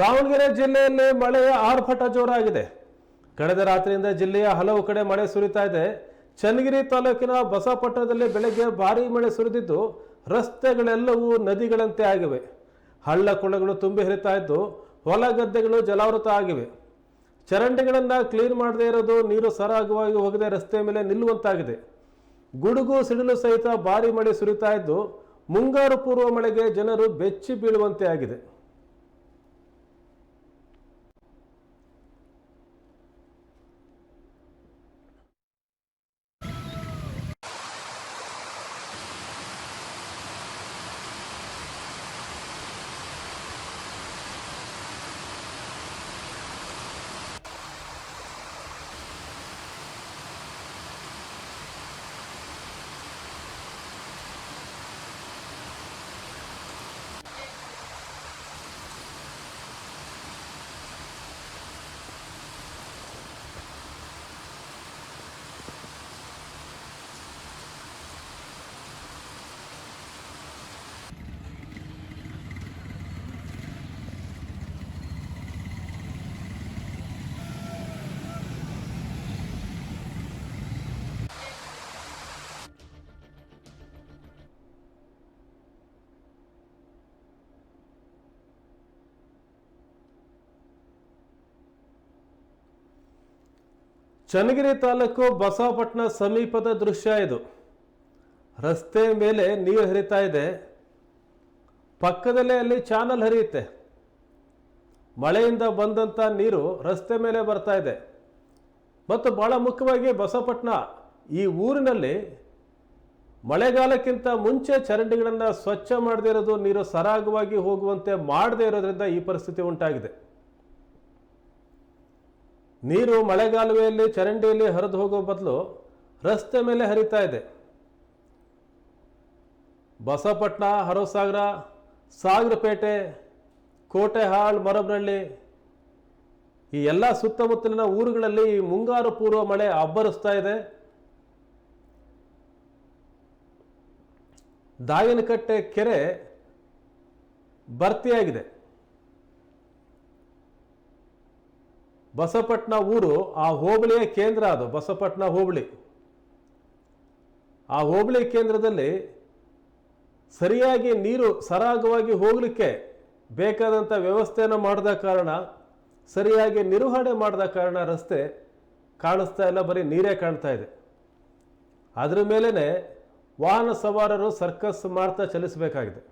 ದಾವಣಗೆರೆ ಜಿಲ್ಲೆಯಲ್ಲಿ ಮಳೆಯ ಆರ್ಭಟ ಜೋರಾಗಿದೆ. ಕಳೆದ ರಾತ್ರಿಯಿಂದ ಜಿಲ್ಲೆಯ ಹಲವು ಕಡೆ ಮಳೆ ಸುರಿತಾ ಇದೆ. ಚನ್ನಗಿರಿ ತಾಲೂಕಿನ ಬಸಪಟ್ಟಣದಲ್ಲಿ ಬೆಳಗ್ಗೆ ಭಾರಿ ಮಳೆ ಸುರಿದಿದ್ದು, ರಸ್ತೆಗಳೆಲ್ಲವೂ ನದಿಗಳಂತೆ ಆಗಿವೆ. ಹಳ್ಳ ಕೊಳಗಳು ತುಂಬಿ ಹರಿತಾ ಇದ್ದು, ಹೊಲ ಗದ್ದೆಗಳು ಜಲಾವೃತ ಆಗಿವೆ. ಚರಂಡಿಗಳನ್ನು ಕ್ಲೀನ್ ಮಾಡದೇ ಇರೋದು, ನೀರು ಸರಾಗವಾಗಿ ಹೋಗದೆ ರಸ್ತೆ ಮೇಲೆ ನಿಲ್ಲುವಂತಾಗಿದೆ. ಗುಡುಗು ಸಿಡಿಲು ಸಹಿತ ಭಾರಿ ಮಳೆ ಸುರಿತಾ ಇದ್ದು, ಮುಂಗಾರು ಪೂರ್ವ ಮಳೆಗೆ ಜನರು ಬೆಚ್ಚಿ ಬೀಳುವಂತೆ ಆಗಿದೆ. ಚನ್ನಗಿರಿ ತಾಲೂಕು ಬಸವಪಟ್ಟಣ ಸಮೀಪದ ದೃಶ್ಯ ಇದು. ರಸ್ತೆ ಮೇಲೆ ನೀರು ಹರಿತಾ ಇದೆ. ಪಕ್ಕದಲ್ಲೇ ಅಲ್ಲಿ ಚಾನಲ್ ಹರಿಯುತ್ತೆ. ಮಳೆಯಿಂದ ಬಂದಂಥ ನೀರು ರಸ್ತೆ ಮೇಲೆ ಬರ್ತಾ ಇದೆ. ಮತ್ತು ಭಾಳ ಮುಖ್ಯವಾಗಿ ಬಸವಪಟ್ಟಣ ಈ ಊರಿನಲ್ಲಿ ಮಳೆಗಾಲಕ್ಕಿಂತ ಮುಂಚೆ ಚರಂಡಿಗಳನ್ನು ಸ್ವಚ್ಛ ಮಾಡದೇ ಇರೋದು, ನೀರು ಸರಾಗವಾಗಿ ಹೋಗುವಂತೆ ಮಾಡದೇ ಇರೋದ್ರಿಂದ ಈ ಪರಿಸ್ಥಿತಿ ಉಂಟಾಗಿದೆ. ನೀರು ಮಳೆಗಾಲುವೆಯಲ್ಲಿ, ಚರಂಡಿಯಲ್ಲಿ ಹರಿದು ಹೋಗೋ ಬದಲು ರಸ್ತೆ ಮೇಲೆ ಹರಿತಾ ಇದೆ. ಬಸವಪಟ್ಟಣ, ಹರೋಸಾಗರ, ಸಾಗರಪೇಟೆ, ಕೋಟೆಹಾಳ್, ಮರಬ್ರಳ್ಳಿ ಈ ಎಲ್ಲ ಸುತ್ತಮುತ್ತಲಿನ ಊರುಗಳಲ್ಲಿ ಈ ಮುಂಗಾರು ಪೂರ್ವ ಮಳೆ ಅಬ್ಬರಿಸ್ತಾ ಇದೆ. ದಾಯನಕಟ್ಟೆ ಕೆರೆ ಭರ್ತಿಯಾಗಿದೆ. ಬಸಪಟ್ನ ಊರು ಆ ಹೋಬಳಿಯ ಕೇಂದ್ರ ಅದು, ಬಸಪಟ್ನ ಹೋಬಳಿ. ಆ ಹೋಬಳಿ ಕೇಂದ್ರದಲ್ಲಿ ಸರಿಯಾಗಿ ನೀರು ಸರಾಗವಾಗಿ ಹೋಗಲಿಕ್ಕೆ ಬೇಕಾದಂಥ ವ್ಯವಸ್ಥೆಯನ್ನು ಮಾಡಿದ ಕಾರಣ, ಸರಿಯಾಗಿ ನಿರ್ವಹಣೆ ಮಾಡಿದ ಕಾರಣ ರಸ್ತೆ ಕಾಣಿಸ್ತಾ ಇಲ್ಲ, ಬರೀ ನೀರೇ ಕಾಣ್ತಾ ಇದೆ. ಅದರ ಮೇಲೇ ವಾಹನ ಸವಾರರು ಸರ್ಕಸ್ ಮಾಡ್ತಾ ಚಲಿಸಬೇಕಾಗಿದೆ.